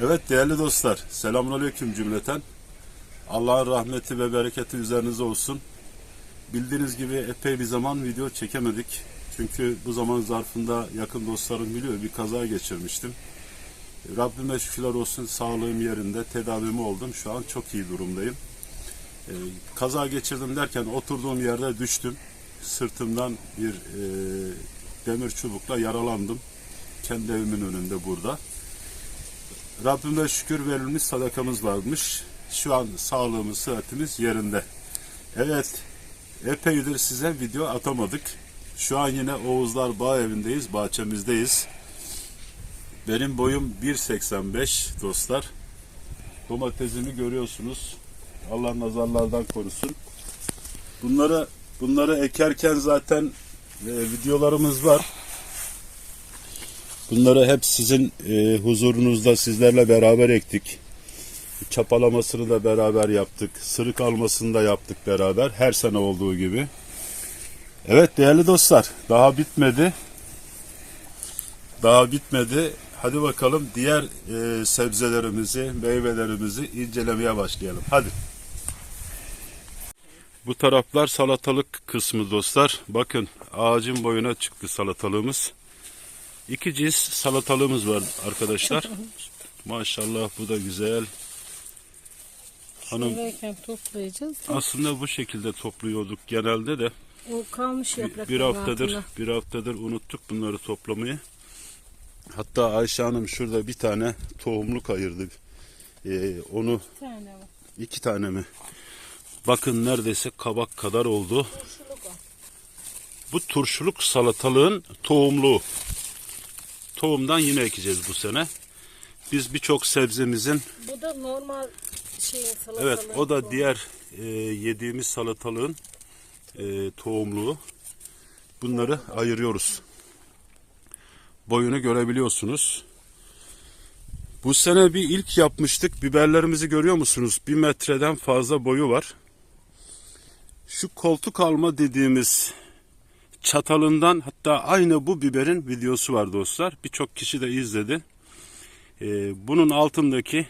Evet değerli dostlar, selamünaleyküm cümleten. Allah'ın rahmeti ve bereketi üzerinize olsun. Bildiğiniz gibi epey bir zaman video çekemedik. Çünkü bu zaman zarfında yakın dostlarım biliyor bir kaza geçirmiştim. Rabbime şükürler olsun sağlığım yerinde, tedavimi oldum. Şu an çok iyi durumdayım. Ee, kaza geçirdim derken oturduğum yerde düştüm. Sırtımdan bir e, demir çubukla yaralandım. Kendi evimin önünde burada. Rabbime şükür verilmiş sadakamız varmış. Şu an sağlığımız, sıhhatimiz yerinde. Evet, epeydir size video atamadık. Şu an yine Oğuzlar Bağ evindeyiz, bahçemizdeyiz. Benim boyum 1.85 dostlar. Domatesimi görüyorsunuz. Allah nazarlardan korusun. Bunları bunları ekerken zaten e, videolarımız var. Bunları hep sizin e, huzurunuzda sizlerle beraber ektik. Çapalamasını da beraber yaptık. Sırık almasını da yaptık beraber. Her sene olduğu gibi. Evet değerli dostlar daha bitmedi. Daha bitmedi. Hadi bakalım diğer e, sebzelerimizi, meyvelerimizi incelemeye başlayalım. Hadi. Bu taraflar salatalık kısmı dostlar. Bakın ağacın boyuna çıktı salatalığımız. İki cins salatalığımız var arkadaşlar. Maşallah bu da güzel. Hanım Şuradayken toplayacağız. aslında bu şekilde topluyorduk genelde de O kalmış bir, yaprakların bir haftadır altında. bir haftadır unuttuk bunları toplamayı. Hatta Ayşe Hanım şurada bir tane tohumluk ayırdı. Ee, onu Bir tane var. iki tane mi? Bakın neredeyse kabak kadar oldu. Turşuluk. Bu turşuluk salatalığın tohumluğu. Tohumdan yine ekeceğiz bu sene. Biz birçok sebzemizin Bu da normal şeyin salatalığı. Evet o da diğer e, yediğimiz salatalığın e, tohumluğu. Bunları ayırıyoruz. Boyunu görebiliyorsunuz. Bu sene bir ilk yapmıştık. Biberlerimizi görüyor musunuz? Bir metreden fazla boyu var. Şu koltuk alma dediğimiz çatalından hatta aynı bu biberin videosu var dostlar. Birçok kişi de izledi. E, bunun altındaki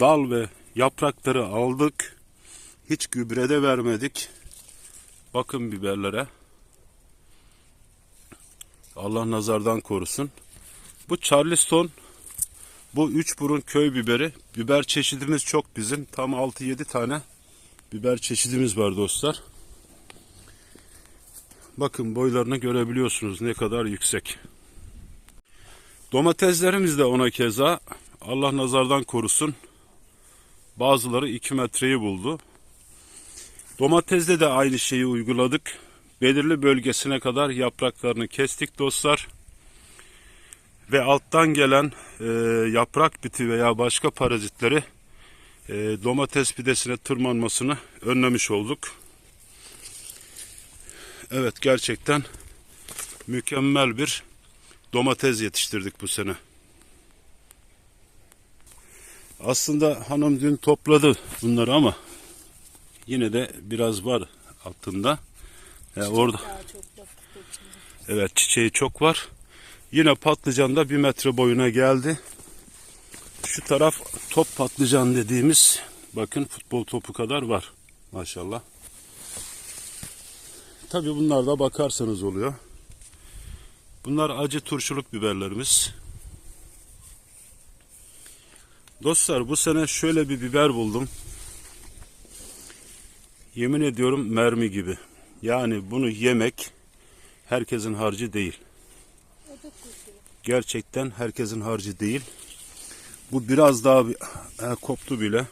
dal ve yaprakları aldık. Hiç gübre de vermedik. Bakın biberlere. Allah nazardan korusun. Bu Charleston. Bu üç burun köy biberi. Biber çeşidimiz çok bizim. Tam 6-7 tane biber çeşidimiz var dostlar. Bakın boylarını görebiliyorsunuz ne kadar yüksek. Domateslerimiz de ona keza. Allah nazardan korusun. Bazıları 2 metreyi buldu. Domatesde de aynı şeyi uyguladık. Belirli bölgesine kadar yapraklarını kestik dostlar. Ve alttan gelen e, yaprak biti veya başka parazitleri e, domates pidesine tırmanmasını önlemiş olduk. Evet gerçekten mükemmel bir domates yetiştirdik bu sene. Aslında hanım dün topladı bunları ama yine de biraz var altında. Yani orada evet çiçeği çok var. Yine patlıcan da bir metre boyuna geldi. Şu taraf top patlıcan dediğimiz bakın futbol topu kadar var maşallah. Tabi bunlar da bakarsanız oluyor. Bunlar acı turşuluk biberlerimiz. Dostlar bu sene şöyle bir biber buldum. Yemin ediyorum mermi gibi. Yani bunu yemek herkesin harcı değil. Gerçekten herkesin harcı değil. Bu biraz daha ha, koptu bile.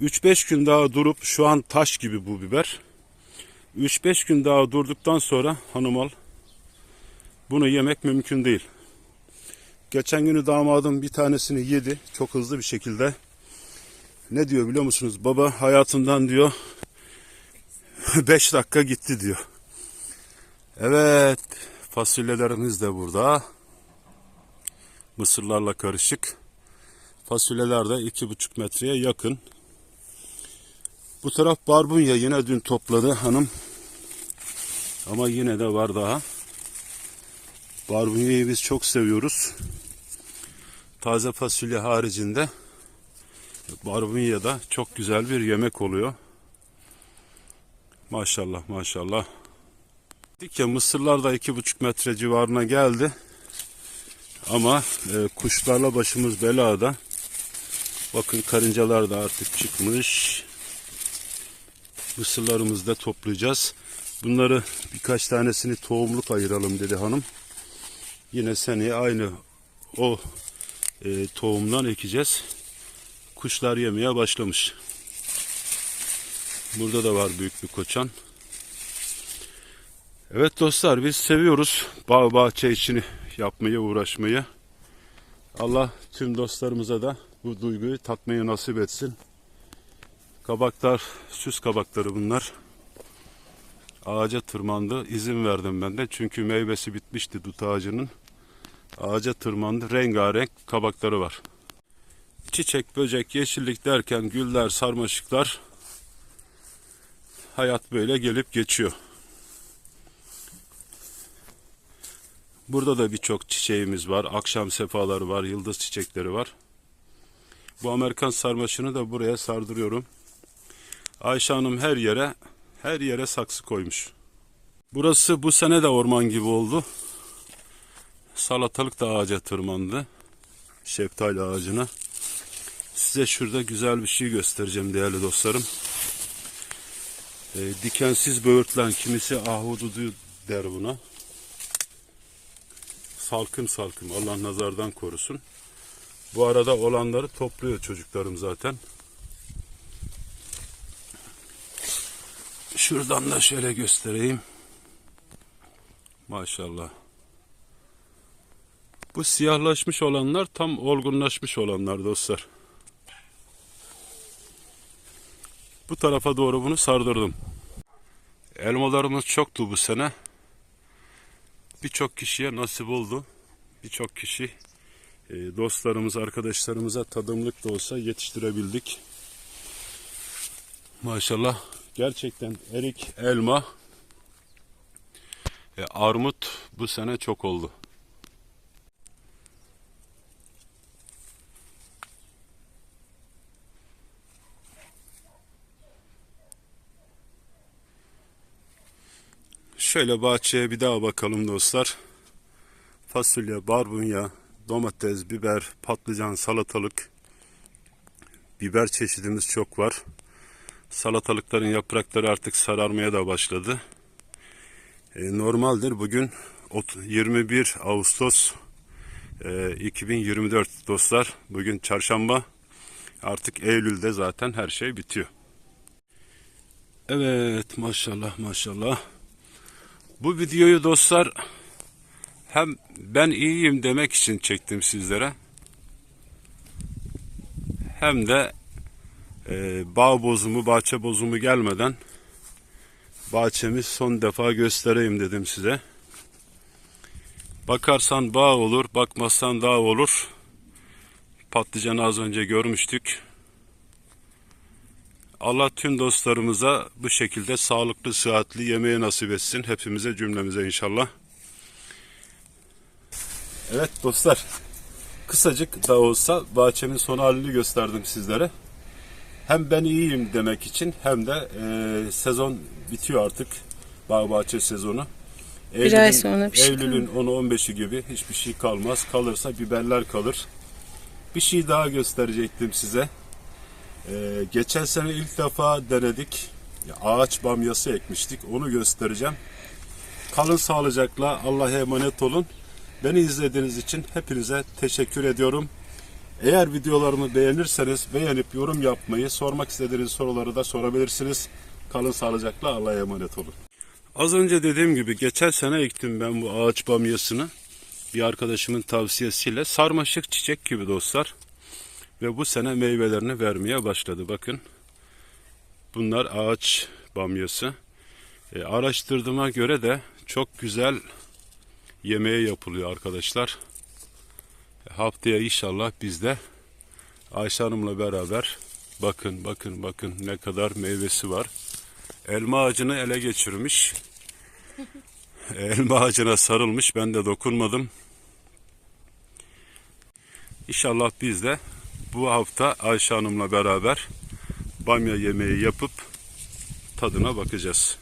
3-5 gün daha durup şu an taş gibi bu biber. 3-5 gün daha durduktan sonra hanım al. Bunu yemek mümkün değil. Geçen günü damadım bir tanesini yedi çok hızlı bir şekilde. Ne diyor biliyor musunuz? Baba hayatından diyor 5 dakika gitti diyor. Evet fasulyelerimiz de burada. Mısırlarla karışık. Fasulyeler de iki buçuk metreye yakın. Bu taraf barbunya yine dün topladı hanım. Ama yine de var daha. Barbunyayı biz çok seviyoruz. taze fasulye haricinde barbunya'da çok güzel bir yemek oluyor. Maşallah maşallah. Dedik ya mısırlar da iki buçuk metre civarına geldi. Ama e, kuşlarla başımız belada. Bakın karıncalar da artık çıkmış. Mısırlarımızı da toplayacağız. Bunları birkaç tanesini tohumluk ayıralım dedi hanım. Yine seneye aynı o e, tohumdan ekeceğiz. Kuşlar yemeye başlamış. Burada da var büyük bir koçan. Evet dostlar biz seviyoruz bağ bahçe işini yapmayı uğraşmayı. Allah tüm dostlarımıza da bu duyguyu tatmayı nasip etsin. Kabaklar süs kabakları bunlar. Ağaca tırmandı. İzin verdim ben de çünkü meyvesi bitmişti dut ağacının. Ağaca tırmandı. Rengarenk kabakları var. Çiçek, böcek, yeşillik derken güller, sarmaşıklar hayat böyle gelip geçiyor. Burada da birçok çiçeğimiz var. Akşam sefaları var, yıldız çiçekleri var. Bu Amerikan sarmaşını da buraya sardırıyorum. Ayşe Hanım her yere her yere saksı koymuş. Burası bu sene de orman gibi oldu. Salatalık da ağaca tırmandı. Şeftali ağacına. Size şurada güzel bir şey göstereceğim değerli dostlarım. E, dikensiz böğürtlen kimisi ahududu der buna. Salkım salkım Allah nazardan korusun. Bu arada olanları topluyor çocuklarım zaten. Şuradan da şöyle göstereyim. Maşallah. Bu siyahlaşmış olanlar tam olgunlaşmış olanlar dostlar. Bu tarafa doğru bunu sardırdım. Elmalarımız çoktu bu sene. Birçok kişiye nasip oldu. Birçok kişi e, dostlarımız, arkadaşlarımıza tadımlık da olsa yetiştirebildik. Maşallah gerçekten erik, elma, e, armut bu sene çok oldu. Şöyle bahçeye bir daha bakalım dostlar. Fasulye, barbunya, domates, biber, patlıcan, salatalık, biber çeşidimiz çok var. Salatalıkların yaprakları artık sararmaya da başladı. E, normaldir bugün ot- 21 Ağustos e, 2024 dostlar. Bugün çarşamba. Artık Eylül'de zaten her şey bitiyor. Evet maşallah maşallah. Bu videoyu dostlar hem ben iyiyim demek için çektim sizlere. Hem de e, bağ bozumu, bahçe bozumu gelmeden bahçemi son defa göstereyim dedim size. Bakarsan bağ olur, bakmazsan dağ olur. Patlıcanı az önce görmüştük. Allah tüm dostlarımıza bu şekilde sağlıklı, sıhhatli yemeği nasip etsin. Hepimize, cümlemize inşallah. Evet dostlar, kısacık da olsa bahçemin son halini gösterdim sizlere. Hem ben iyiyim demek için hem de e, sezon bitiyor artık. Bağ bahçe sezonu. Bir ay sonra bir şey Eylül'ün 10'u 15'i gibi hiçbir şey kalmaz. Kalırsa biberler kalır. Bir şey daha gösterecektim size. Ee, geçen sene ilk defa denedik. Ya, Ağaç bamyası ekmiştik. Onu göstereceğim. Kalın sağlıcakla. Allah'a emanet olun. Beni izlediğiniz için hepinize teşekkür ediyorum. Eğer videolarımı beğenirseniz beğenip yorum yapmayı, sormak istediğiniz soruları da sorabilirsiniz. Kalın sağlıcakla. Allah'a emanet olun. Az önce dediğim gibi geçen sene ektim ben bu ağaç bamyasını. Bir arkadaşımın tavsiyesiyle sarmaşık çiçek gibi dostlar. Ve bu sene meyvelerini vermeye başladı. Bakın bunlar ağaç bamyası. E, araştırdığıma göre de çok güzel yemeğe yapılıyor arkadaşlar. Haftaya inşallah biz de Ayşe Hanım'la beraber bakın bakın bakın ne kadar meyvesi var. Elma ağacını ele geçirmiş. Elma ağacına sarılmış. Ben de dokunmadım. İnşallah biz de bu hafta Ayşe Hanım'la beraber bamya yemeği yapıp tadına bakacağız.